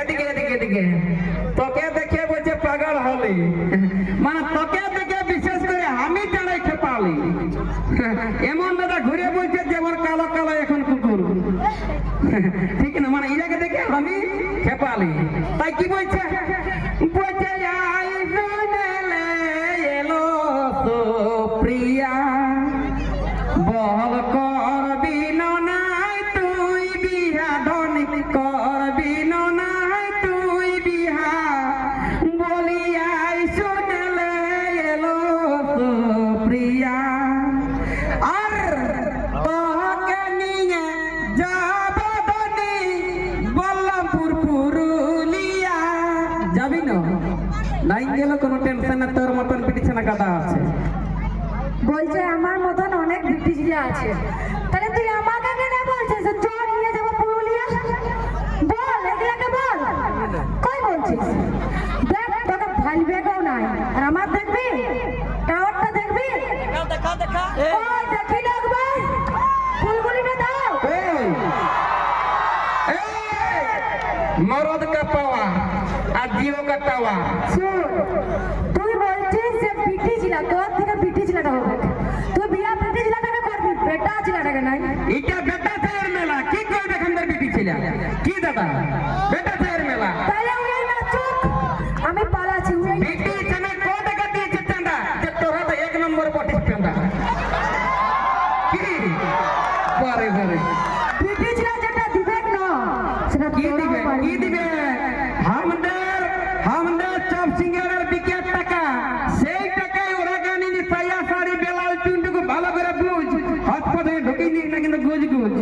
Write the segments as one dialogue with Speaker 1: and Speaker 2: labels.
Speaker 1: এদিকে এদিকে এদিকে। তোকে দেখে বলছে পাগল হলি। মানে তোকে দেখে বিশেষ করে আমি জানাই খেপালি। এমন দাদা ঘুরে বলছে যেমন কালো কালো এখন কুকুর। ঠিক না? মানে ইরাকে দেখে আমি খেপালি। তাই কি বলছে? বলছে এলো প্রিয়া। বল নাই গেল কোনো টেনশন না তোর মতন পিটিছানা কাদা আছে
Speaker 2: বলছে আমার মতন অনেক ব্রিটিশরা আছে। তাহলে তুই আমাকে কেন বলছিস? যে চল নিয়ে যাব পুরুলিয়া। বল এগুলাকে বল। কই বলছিস? দেখ তোকে ভালবে কেউ নাই। আর আমার দেখবি? টাওয়ারটা দেখবি? ওই দেখি দেখবে
Speaker 1: ये वो करता हुआ सुन
Speaker 2: तू बोलती से बीटी जिला तो तेरा बीटी जिला रहो तू बिया बीटी जिला का कर बेटा जिला रहा
Speaker 1: नहीं इटा बेटा शहर मेला की कोई देख अंदर बीटी जिला की दादा बेटा
Speaker 2: शहर मेला ताले उड़े ना चुप हमें पाला
Speaker 1: छी उड़े बीटी चने को देख दी चितंदा जे तोरा तो एक नंबर पटी चितंदा की
Speaker 2: बारे बारे बीटी जिला जटा
Speaker 1: दिबे
Speaker 2: ना
Speaker 1: की
Speaker 2: दिबे
Speaker 1: की
Speaker 2: दिबे
Speaker 1: हम আমাদের চপ সিঙ্গারের বিকেট টাকা। সেই টাকায় ওরা গানি যে সায়া শাড়ি বেলাল চুনটুকু ভালো করে বুঝ হাত পথে ঢুকিয়ে দিস না কিন্তু গুজ গুজ।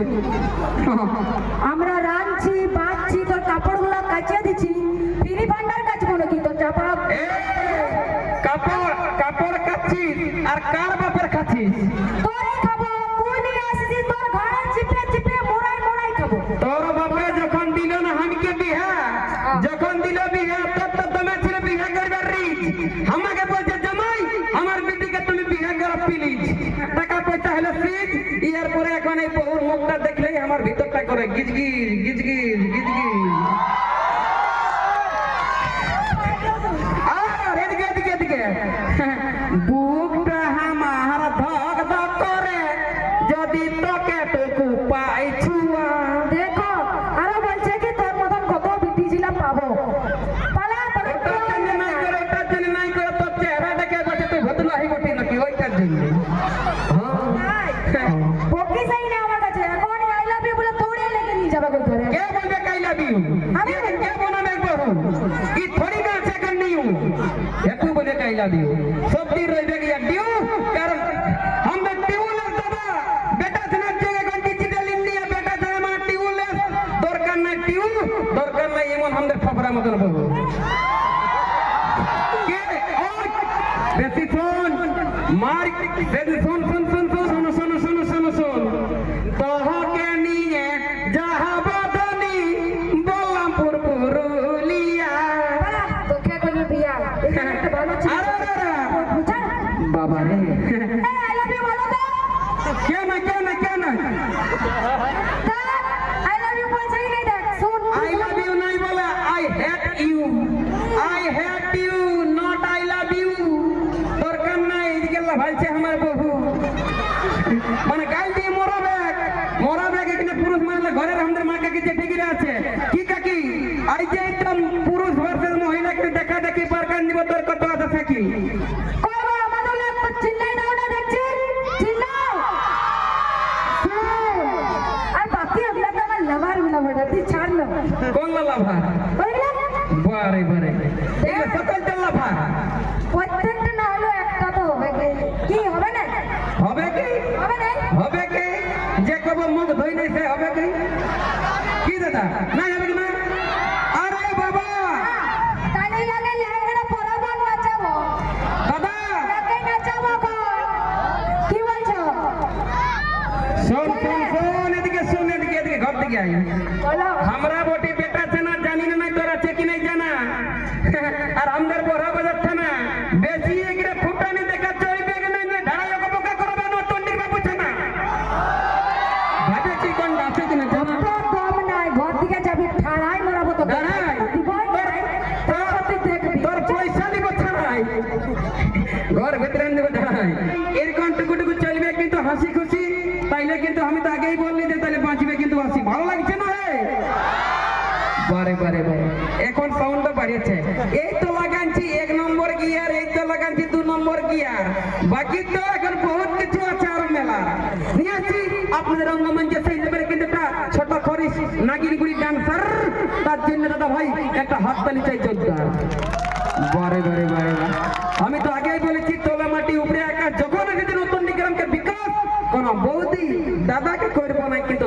Speaker 2: আমরা রাঁধছি বাঁধছি তোর কাপড়গুলো কাচিয়ে দিচ্ছি। ফিরি ভান্ডার কাচবো নাকি তোর চাপা?
Speaker 1: কাপড় কাপড় খাচ্ছিস আর কার বাপের খাচ্ছিস?
Speaker 2: তোর
Speaker 1: বাপে যখন দিল না হামকে বিহা যখন দিল বিহা তোর তো দমে ছিল বিহা করবার রিচ আমাকে বলছে জামাই আমার বেটিকে তুমি বিহা করো প্লিজ টাকা পয়সা হলো সিজ ইয়ার পরে এখন এই বহুর মুখটা দেখলেই আমার ভিতরটা করে গিজগিজ গিজগিজ গিজগিজ। আর এদিকে এদিকে এদিকে। ধক করে, যদি তোকে
Speaker 2: বলছে কি কত পাবো।
Speaker 1: क्या बोल दे कई लव यू क्या बोला
Speaker 2: मैं कहूँ कि थोड़ी ना सेकंड नहीं हूँ।
Speaker 1: एकू बोले कई
Speaker 2: लव
Speaker 1: यू सब
Speaker 2: दिन रह गया ड्यू कारण हम
Speaker 1: तो ट्यूबलेस दादा तो बेटा सना
Speaker 2: जगह कोई डिजिटल इंडिया बेटा सना माँ ट्यूबलेस
Speaker 1: दरकार ना ट्यूब दरकार ना एमन हम फफरा मतन बोलो के? और? बेसी फ़ोन मार बेसी फ़ोन এদিকে ভালছে আমার বহু। মানে গাল দিয়ে মরাবে মরাবে এখানে পুরুষ মানলে ঘরের আমাদের মা কাকি যে ঠিকই আছে। কি কাকি? আই যে একদম পুরুষ ভার্সেস মহিলাকে দেখা দেখি পারকান দিব তোর কত আছে থাকি
Speaker 2: করব আমাদের লোক তো চিল্লাই
Speaker 1: बोले से हवे कहीं की देता ना या बेटी मैं? अरे बाबा!
Speaker 2: ताली लगे लहंगा पोरा बाग नाचबो
Speaker 1: दादा!
Speaker 2: लगे नाचबो को की बोलছো
Speaker 1: सुन सुन सुन এদিকে सुन এদিকে এদিকে ঘর থেকে আই
Speaker 2: বলো
Speaker 1: हमरा बोटी बेटा छे ना जानी ना तोरा छे कि नहीं जाना? और हम হাসি খুশি, তাইলে কিন্তু আমি
Speaker 2: তো আগেই বললি যে তাহলে বাঁচবে কিন্তু
Speaker 1: হাসি। ভালো লাগছে না রে? বারে বারে বারে। এখন সাউন্ডটা বাড়িয়েছে। এই তো লাগানছি এক নম্বর গিয়ার এই তো লাগানছি দু নম্বর গিয়ার বাকি তো এখন বহুত কিছু আছে আর মেলা। নিয়ে আসছি আপনাদের রঙ্গমঞ্চে সেই লেভেলে কিন্তু একটা ছোট খরিস নাগিরগুড়ি ডান্সার তার জন্য দাদা ভাই, একটা হাততালি চাই জোরদার। বারে বারে বারে আমি তো আগেই বলেছি তো